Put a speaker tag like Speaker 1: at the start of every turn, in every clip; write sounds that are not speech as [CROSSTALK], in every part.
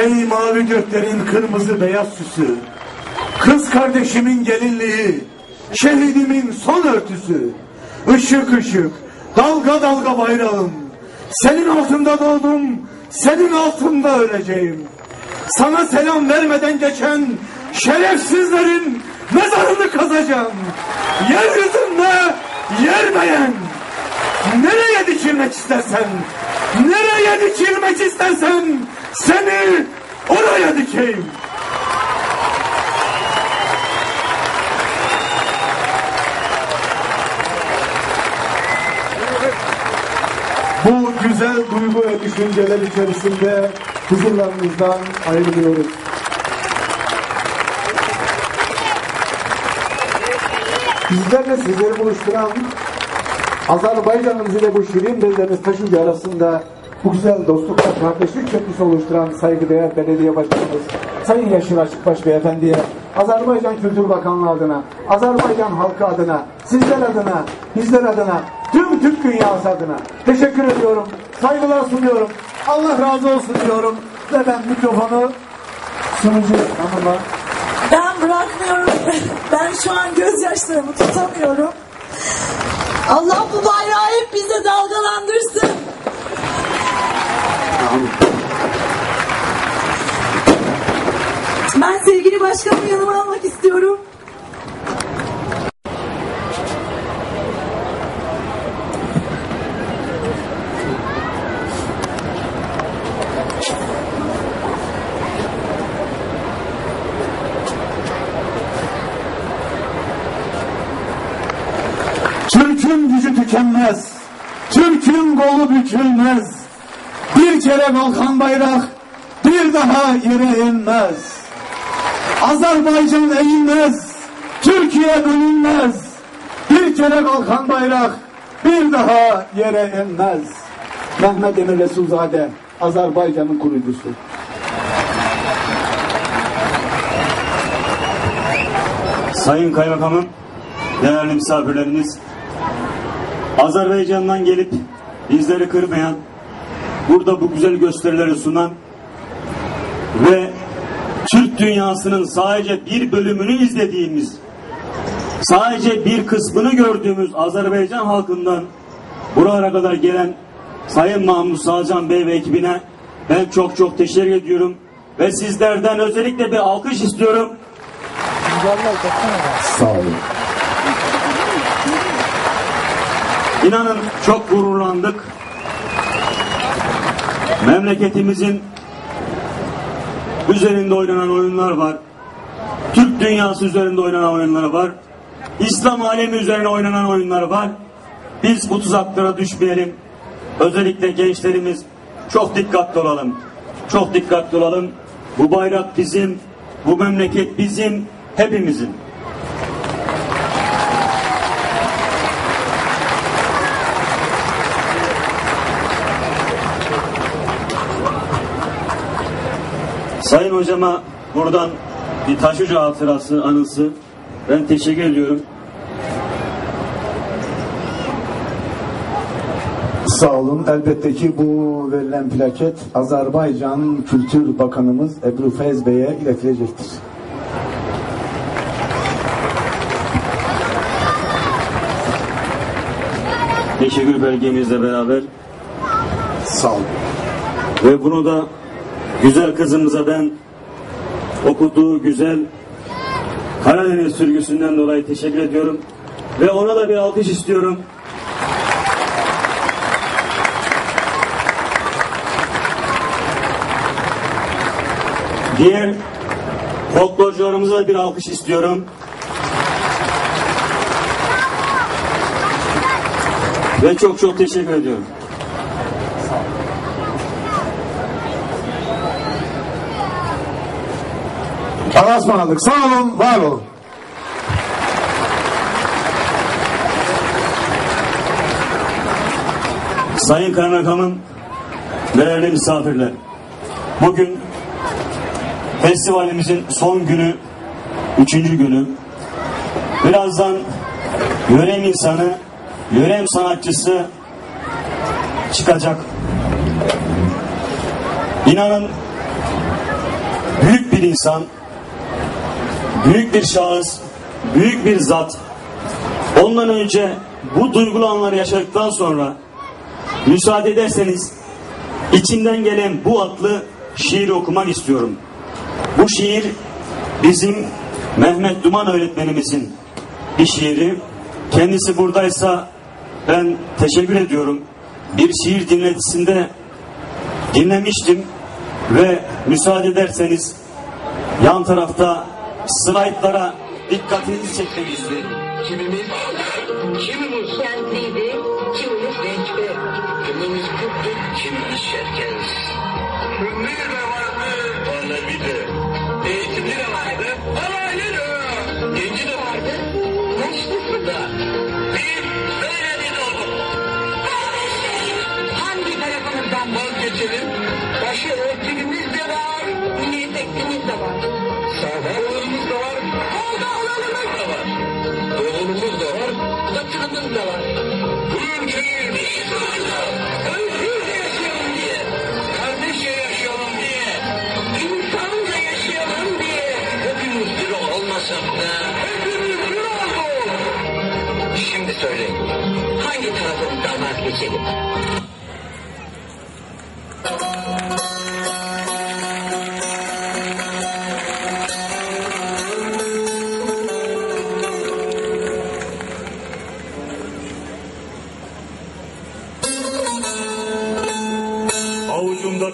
Speaker 1: Ey mavi göklerin kırmızı beyaz süsü, kız kardeşimin gelinliği, şehidimin son örtüsü, ışık ışık, dalga dalga bayrağım, senin altında doğdum, senin altında öleceğim. Sana selam vermeden geçen şerefsizlerin mezarını kazacağım. Yeryüzünde yer beğen. Nereye dikilmek istersen, nereye dikilmek istersen seni oraya dikeyim. Bu güzel duygu ve düşünceler içerisinde huzurlarınızdan ayrılıyoruz. Bizlerle sizleri buluşturan Azerbaycan'ımız ile bu şirin bellerimiz taşınca arasında bu güzel dostluk ve kardeşlik köprüsü oluşturan saygıdeğer belediye başkanımız Sayın Yaşar Açıkbaş Beyefendi'ye Azerbaycan Kültür Bakanlığı adına, Azerbaycan halkı adına, sizler adına, bizler adına, tüm Türk dünyası adına teşekkür ediyorum. Saygılar sunuyorum. Allah razı olsun diyorum. Ve ben mikrofonu sunucu hanıma
Speaker 2: Ben bırakmıyorum. [LAUGHS] Ben şu an gözyaşlarımı tutamıyorum. Allah bu bayrağı hep bize dalgalandırsın. Ben sevgili başkanımı yanıma almak istiyorum.
Speaker 1: Türk'ün gücü tükenmez. Türk'ün kolu bükülmez. Bir kere kalkan bayrak bir daha yere inmez. Azerbaycan eğilmez. Türkiye bölünmez. Bir kere kalkan bayrak bir daha yere inmez. Mehmet Emir Resulzade, Azerbaycan'ın kurucusu.
Speaker 3: Sayın Kaymakamım, değerli misafirlerimiz, Azerbaycan'dan gelip bizleri kırmayan, burada bu güzel gösterileri sunan ve Dünyasının sadece bir bölümünü izlediğimiz, sadece bir kısmını gördüğümüz Azerbaycan halkından buralara kadar gelen Sayın Mahmut Sağcan Bey ve ekibine ben çok çok teşekkür ediyorum ve sizlerden özellikle bir alkış istiyorum.
Speaker 1: Sağ olun.
Speaker 3: İnanın çok gururlandık. Memleketimizin üzerinde oynanan oyunlar var. Türk dünyası üzerinde oynanan oyunlar var. İslam alemi üzerine oynanan oyunlar var. Biz bu tuzaklara düşmeyelim. Özellikle gençlerimiz çok dikkatli olalım. Çok dikkatli olalım. Bu bayrak bizim, bu memleket bizim, hepimizin. Sayın hocama buradan bir taşucu hatırası, anısı ben teşekkür ediyorum.
Speaker 1: Sağ olun. Elbette ki bu verilen plaket Azerbaycan Kültür Bakanımız Ebru Feyz Bey'e iletilecektir.
Speaker 3: Teşekkür belgemizle beraber
Speaker 1: Sağ olun.
Speaker 3: ve bunu da güzel kızımıza ben okuduğu güzel Karadeniz sürgüsünden dolayı teşekkür ediyorum. Ve ona da bir alkış istiyorum. Diğer folklorcularımıza da bir alkış istiyorum. Ve çok çok teşekkür ediyorum.
Speaker 1: Allah'a ısmarladık. Sağ olun, var olun.
Speaker 3: Sayın Kaymakamım, değerli misafirler. Bugün festivalimizin son günü, üçüncü günü. Birazdan yörem insanı, yörem sanatçısı çıkacak. İnanın bir insan, büyük bir şahıs, büyük bir zat. Ondan önce bu duygulu anları yaşadıktan sonra müsaade ederseniz içimden gelen bu adlı şiiri okumak istiyorum. Bu şiir bizim Mehmet Duman öğretmenimizin bir şiiri. Kendisi buradaysa ben teşekkür ediyorum. Bir şiir dinletisinde dinlemiştim ve müsaade ederseniz yan tarafta slaytlara dikkatinizi çekmek isterim.
Speaker 4: Kimimiz kimimiz
Speaker 5: Kentliydi, kimimiz renkli.
Speaker 4: kimimiz kutlu, kimimiz şerken. Ünlü de vardı, Alevi de. Eğitimli de vardı, alaylı da. Genci de vardı, yaşlısı da. Biz böyle bir olduk.
Speaker 5: Hangi tarafımızdan
Speaker 4: Vazgeçelim, başı örtülümüz de var,
Speaker 5: milliyet eklimiz de var.
Speaker 4: Sağlamlığımız da var,
Speaker 5: Oldu olanımız
Speaker 4: da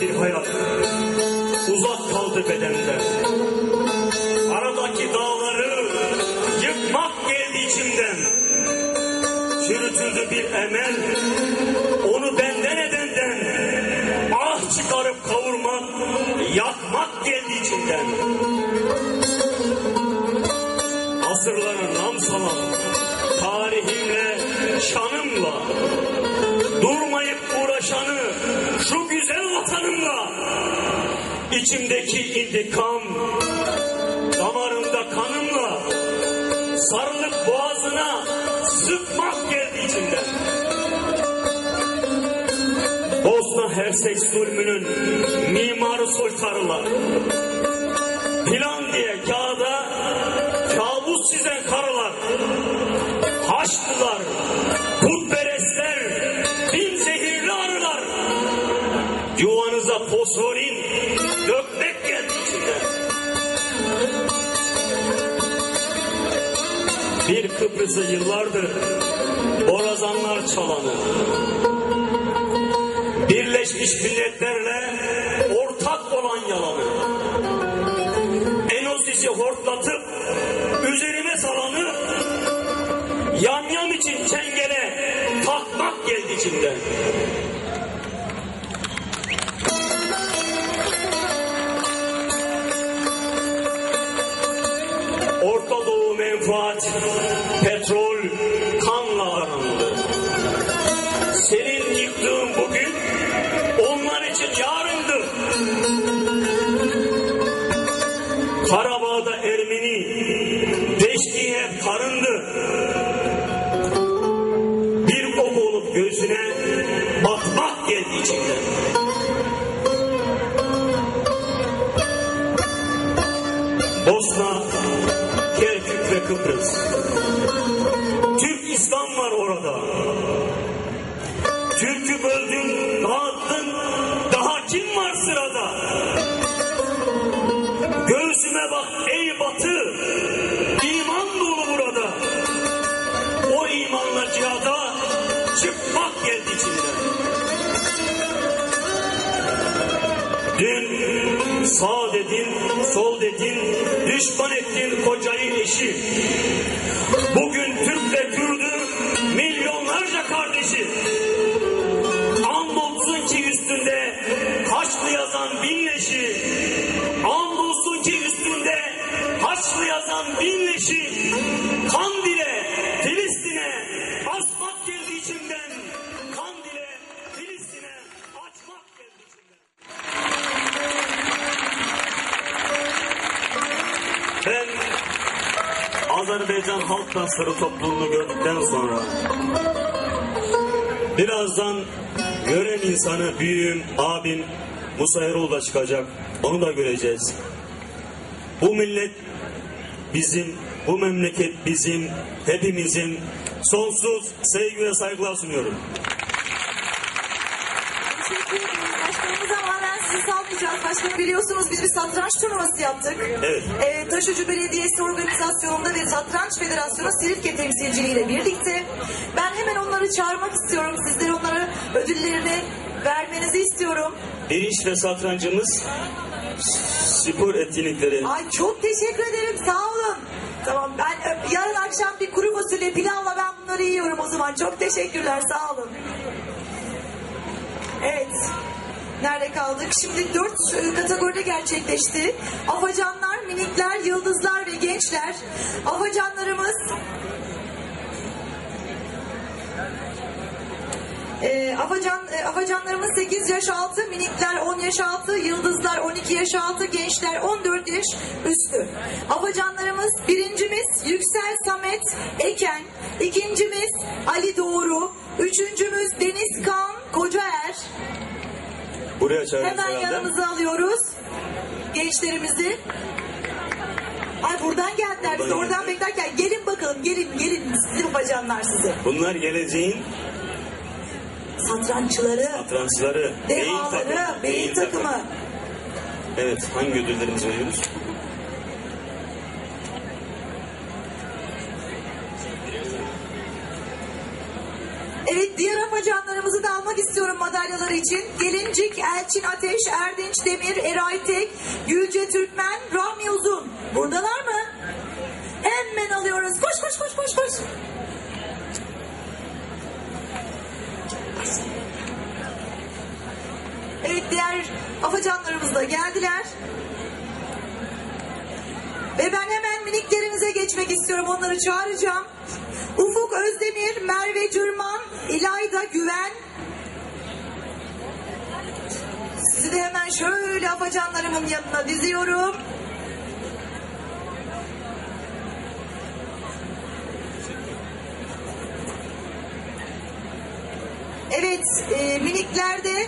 Speaker 4: bir
Speaker 3: hayat uzak kaldı bedenden. Aradaki dağları yıkmak geldi içimden. Çürütüldü bir emel içimdeki intikam damarımda kanımla sarılıp boğazına sıkmak geldi içimden. Bosna Hersek zulmünün mimarı soytarılar. Plan diye kağıda kabus çizen karılar. Haçlılar, Kıbrıs'ı yıllardır borazanlar çalanı. Birleşmiş Milletler'le Kıbrıs. Türk İslam var orada. Türk'ü böldün, dağıttın, daha kim var sırada? Göğsüme bak ey batı, iman dolu burada. O imanla cihada çıkmak geldi içinden. Dün sağ dedin, تین کو چاہیے کی ش Halk Dansları topluluğunu gördükten sonra birazdan gören insanı büyüğüm, abim Musa Erol da çıkacak. Onu da göreceğiz. Bu millet bizim, bu memleket bizim, hepimizin sonsuz sevgi ve saygılar sunuyorum.
Speaker 2: Teşekkür ederim. Başkanımız sizi salmayacağız. Başkanım biliyorsunuz biz bir satranç turnuvası yaptık.
Speaker 3: Evet.
Speaker 2: Ee, Taşucu Belediyesi organizasyonunda ve Satranç Federasyonu Silifke temsilciliğiyle birlikte. Ben hemen onları çağırmak istiyorum. Sizler onlara ödüllerini vermenizi istiyorum.
Speaker 3: Pirinç ve satrancımız spor etkinlikleri.
Speaker 2: Ay çok teşekkür ederim. Sağ olun. Tamam ben ö, yarın akşam bir kuru fasulye pilavla ben bunları yiyorum o zaman. Çok teşekkürler. Sağ olun. Evet. Nerede kaldık? Şimdi dört e, kategoride gerçekleşti. Afacanlar, minikler, yıldızlar ve gençler. Afacanlarımız E, afacan, e, afacanlarımız 8 yaş altı, minikler 10 yaş altı, yıldızlar 12 yaş altı, gençler 14 yaş üstü. Afacanlarımız birincimiz Yüksel Samet Eken, ikincimiz Ali Doğru, üçüncümüz Deniz Kan Kocaer.
Speaker 3: Buraya çağırıyoruz
Speaker 2: Hemen
Speaker 3: herhalde.
Speaker 2: yanımıza alıyoruz gençlerimizi. Ay buradan geldiler biz
Speaker 3: Buradan
Speaker 2: oradan
Speaker 3: geldiler.
Speaker 2: beklerken gelin bakalım gelin gelin sizin afacanlar size.
Speaker 3: Bunlar geleceğin
Speaker 2: Satranççıları,
Speaker 3: satrançları, beyin
Speaker 2: devaları,
Speaker 3: takımı.
Speaker 2: beyin takımı.
Speaker 3: Evet, hangi ödüllerimizi veriyoruz?
Speaker 2: Evet diğer afacanlarımızı da almak madalyaları için. Gelincik, Elçin Ateş, Erdinç Demir, Eray Tek, Gülce Türkmen, Rahmi Uzun. Buradalar mı? Hemen alıyoruz. Koş koş koş koş koş. Evet diğer afacanlarımız da geldiler. Ve ben hemen miniklerimize geçmek istiyorum. Onları çağıracağım. Ufuk Özdemir, Merve Cürman, İlayda Güven. Hemen şöyle afacanlarımın yanına diziyorum. Evet, e, miniklerde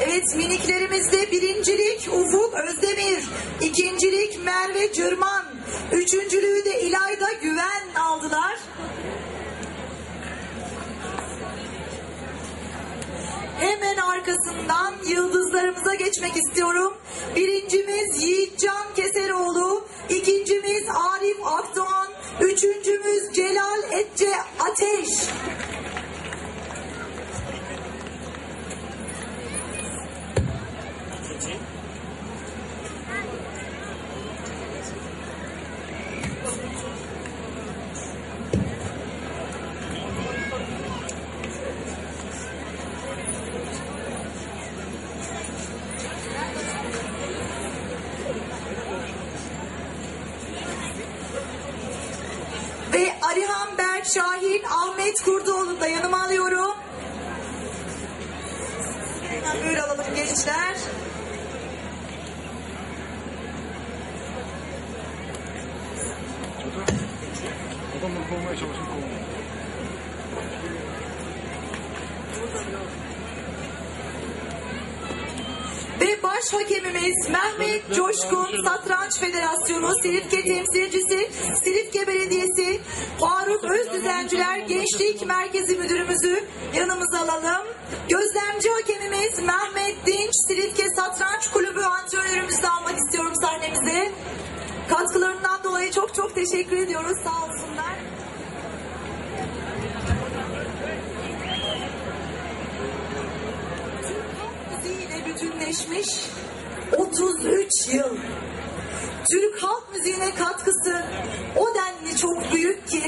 Speaker 2: Evet miniklerimizde birincilik Ufuk Özdemir, ikincilik Merve Cırman, üçüncülüğü de İlayda Güven aldılar. Hemen arkasından yıldızlarımıza geçmek istiyorum. Birincimiz Yiğitcan Keseroğlu, ikincimiz Arif Akdoğan, üçüncümüz Celal Etce Ateş. Ve Alihan Berk Şahin, Ahmet Kurdoğlu da yanıma alıyorum. Hemen böyle alalım gençler.
Speaker 6: Adamları kovmaya çalışın kovmaya.
Speaker 2: Ve baş hakemimiz Mehmet Coşkun Satranç Federasyonu Silifke temsilcisi Silifke Belediyesi Faruk Özdüzenciler Gençlik Merkezi Müdürümüzü yanımıza alalım. Gözlemci hakemimiz Mehmet Dinç Silifke Satranç Kulübü çok çok teşekkür ediyoruz. Sağ olsunlar. müziğiyle bütünleşmiş 33 yıl. Türk halk müziğine katkısı o denli çok büyük ki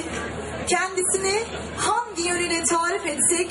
Speaker 2: kendisini hangi yönüyle tarif etsek